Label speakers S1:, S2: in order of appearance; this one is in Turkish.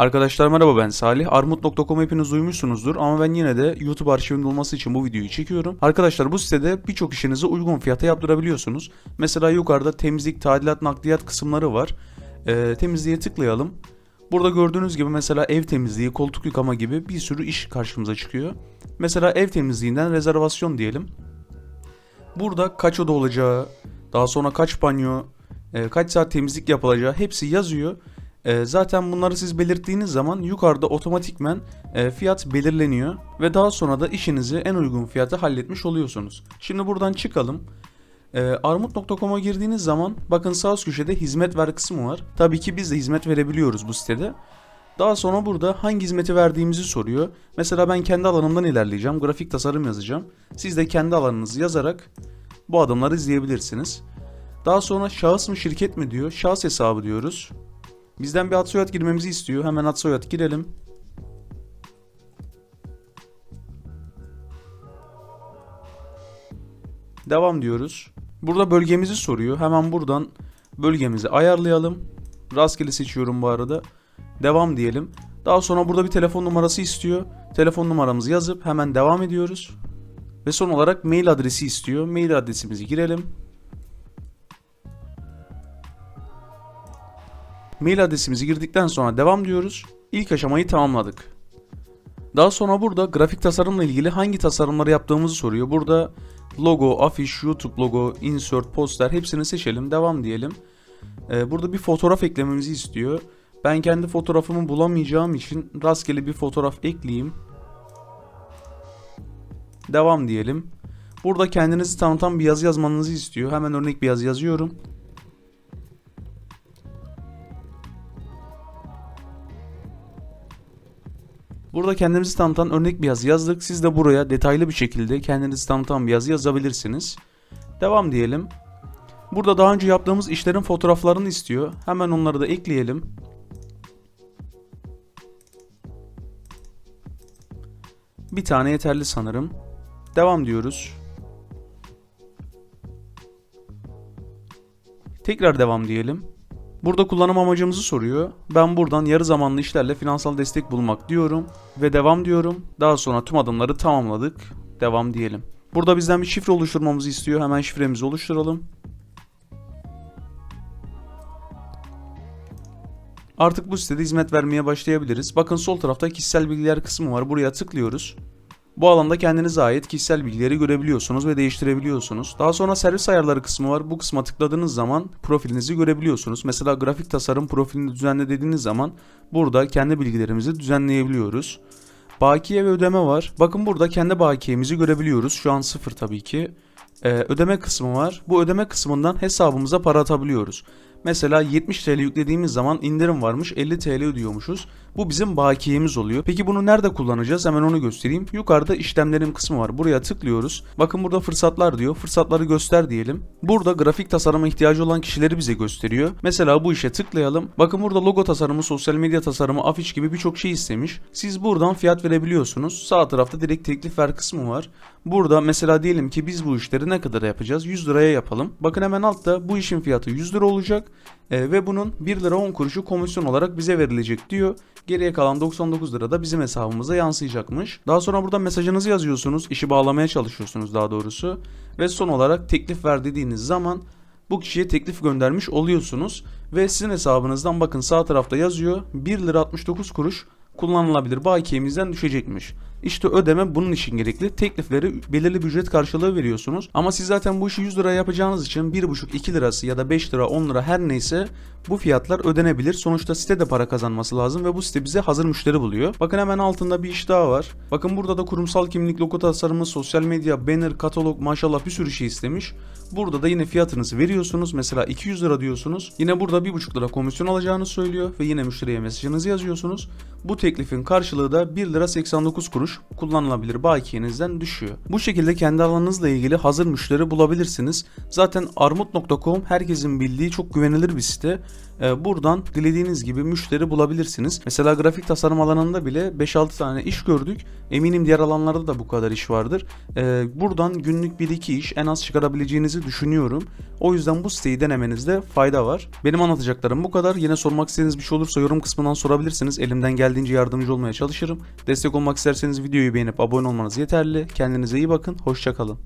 S1: Arkadaşlar merhaba ben Salih. Armut.com hepiniz duymuşsunuzdur ama ben yine de YouTube arşivinde olması için bu videoyu çekiyorum. Arkadaşlar bu sitede birçok işinizi uygun fiyata yaptırabiliyorsunuz. Mesela yukarıda temizlik, tadilat, nakliyat kısımları var. Ee, temizliğe tıklayalım. Burada gördüğünüz gibi mesela ev temizliği, koltuk yıkama gibi bir sürü iş karşımıza çıkıyor. Mesela ev temizliğinden rezervasyon diyelim. Burada kaç oda olacağı, daha sonra kaç banyo, e, kaç saat temizlik yapılacağı hepsi yazıyor. E, zaten bunları siz belirttiğiniz zaman yukarıda otomatikmen e, fiyat belirleniyor ve daha sonra da işinizi en uygun fiyata halletmiş oluyorsunuz. Şimdi buradan çıkalım. E, Armut.com'a girdiğiniz zaman bakın sağ üst köşede hizmet ver kısmı var. Tabii ki biz de hizmet verebiliyoruz bu sitede. Daha sonra burada hangi hizmeti verdiğimizi soruyor. Mesela ben kendi alanımdan ilerleyeceğim. Grafik tasarım yazacağım. Siz de kendi alanınızı yazarak bu adımları izleyebilirsiniz. Daha sonra şahıs mı şirket mi diyor. Şahıs hesabı diyoruz. Bizden bir ad soyad girmemizi istiyor. Hemen ad soyad girelim. Devam diyoruz. Burada bölgemizi soruyor. Hemen buradan bölgemizi ayarlayalım. Rastgele seçiyorum bu arada. Devam diyelim. Daha sonra burada bir telefon numarası istiyor. Telefon numaramızı yazıp hemen devam ediyoruz. Ve son olarak mail adresi istiyor. Mail adresimizi girelim. Mail adresimizi girdikten sonra devam diyoruz. İlk aşamayı tamamladık. Daha sonra burada grafik tasarımla ilgili hangi tasarımları yaptığımızı soruyor. Burada logo, afiş, YouTube logo, insert, poster hepsini seçelim. Devam diyelim. Ee, burada bir fotoğraf eklememizi istiyor. Ben kendi fotoğrafımı bulamayacağım için rastgele bir fotoğraf ekleyeyim. Devam diyelim. Burada kendinizi tanıtan bir yazı yazmanızı istiyor. Hemen örnek bir yazı yazıyorum. Burada kendimizi tanıtan örnek bir yazı yazdık. Siz de buraya detaylı bir şekilde kendinizi tanıtan bir yazı yazabilirsiniz. Devam diyelim. Burada daha önce yaptığımız işlerin fotoğraflarını istiyor. Hemen onları da ekleyelim. Bir tane yeterli sanırım. Devam diyoruz. Tekrar devam diyelim. Burada kullanım amacımızı soruyor. Ben buradan yarı zamanlı işlerle finansal destek bulmak diyorum ve devam diyorum. Daha sonra tüm adımları tamamladık. Devam diyelim. Burada bizden bir şifre oluşturmamızı istiyor. Hemen şifremizi oluşturalım. Artık bu sitede hizmet vermeye başlayabiliriz. Bakın sol tarafta kişisel bilgiler kısmı var. Buraya tıklıyoruz. Bu alanda kendinize ait kişisel bilgileri görebiliyorsunuz ve değiştirebiliyorsunuz. Daha sonra servis ayarları kısmı var. Bu kısma tıkladığınız zaman profilinizi görebiliyorsunuz. Mesela grafik tasarım profilini düzenle dediğiniz zaman burada kendi bilgilerimizi düzenleyebiliyoruz. Bakiye ve ödeme var. Bakın burada kendi bakiyemizi görebiliyoruz. Şu an sıfır tabii ki. Ee, ödeme kısmı var. Bu ödeme kısmından hesabımıza para atabiliyoruz. Mesela 70 TL yüklediğimiz zaman indirim varmış 50 TL ödüyormuşuz. Bu bizim bakiyemiz oluyor. Peki bunu nerede kullanacağız? Hemen onu göstereyim. Yukarıda işlemlerim kısmı var. Buraya tıklıyoruz. Bakın burada fırsatlar diyor. Fırsatları göster diyelim. Burada grafik tasarıma ihtiyacı olan kişileri bize gösteriyor. Mesela bu işe tıklayalım. Bakın burada logo tasarımı, sosyal medya tasarımı, afiş gibi birçok şey istemiş. Siz buradan fiyat verebiliyorsunuz. Sağ tarafta direkt teklif ver kısmı var. Burada mesela diyelim ki biz bu işleri ne kadar yapacağız? 100 liraya yapalım. Bakın hemen altta bu işin fiyatı 100 lira olacak. E, ve bunun 1 lira 10 kuruşu komisyon olarak bize verilecek diyor. Geriye kalan 99 lira da bizim hesabımıza yansıyacakmış. Daha sonra burada mesajınızı yazıyorsunuz. işi bağlamaya çalışıyorsunuz daha doğrusu. Ve son olarak teklif ver dediğiniz zaman bu kişiye teklif göndermiş oluyorsunuz. Ve sizin hesabınızdan bakın sağ tarafta yazıyor 1 lira 69 kuruş kullanılabilir bakiyemizden düşecekmiş. İşte ödeme bunun için gerekli. Teklifleri belirli bir ücret karşılığı veriyorsunuz. Ama siz zaten bu işi 100 lira yapacağınız için 1,5-2 lirası ya da 5 lira 10 lira her neyse bu fiyatlar ödenebilir. Sonuçta site de para kazanması lazım ve bu site bize hazır müşteri buluyor. Bakın hemen altında bir iş daha var. Bakın burada da kurumsal kimlik, logo tasarımı, sosyal medya, banner, katalog maşallah bir sürü şey istemiş. Burada da yine fiyatınızı veriyorsunuz. Mesela 200 lira diyorsunuz. Yine burada 1,5 lira komisyon alacağını söylüyor ve yine müşteriye mesajınızı yazıyorsunuz. Bu teklifin karşılığı da 1 lira 89 kuruş olmuş kullanılabilir bakiyenizden düşüyor. Bu şekilde kendi alanınızla ilgili hazır müşteri bulabilirsiniz. Zaten armut.com herkesin bildiği çok güvenilir bir site. Ee, Buradan dilediğiniz gibi müşteri bulabilirsiniz. Mesela grafik tasarım alanında bile 5-6 tane iş gördük. Eminim diğer alanlarda da bu kadar iş vardır. Ee, Buradan günlük 1-2 iş en az çıkarabileceğinizi düşünüyorum. O yüzden bu siteyi denemenizde fayda var. Benim anlatacaklarım bu kadar. Yine sormak istediğiniz bir şey olursa yorum kısmından sorabilirsiniz. Elimden geldiğince yardımcı olmaya çalışırım. Destek olmak isterseniz videoyu beğenip abone olmanız yeterli. Kendinize iyi bakın. Hoşçakalın.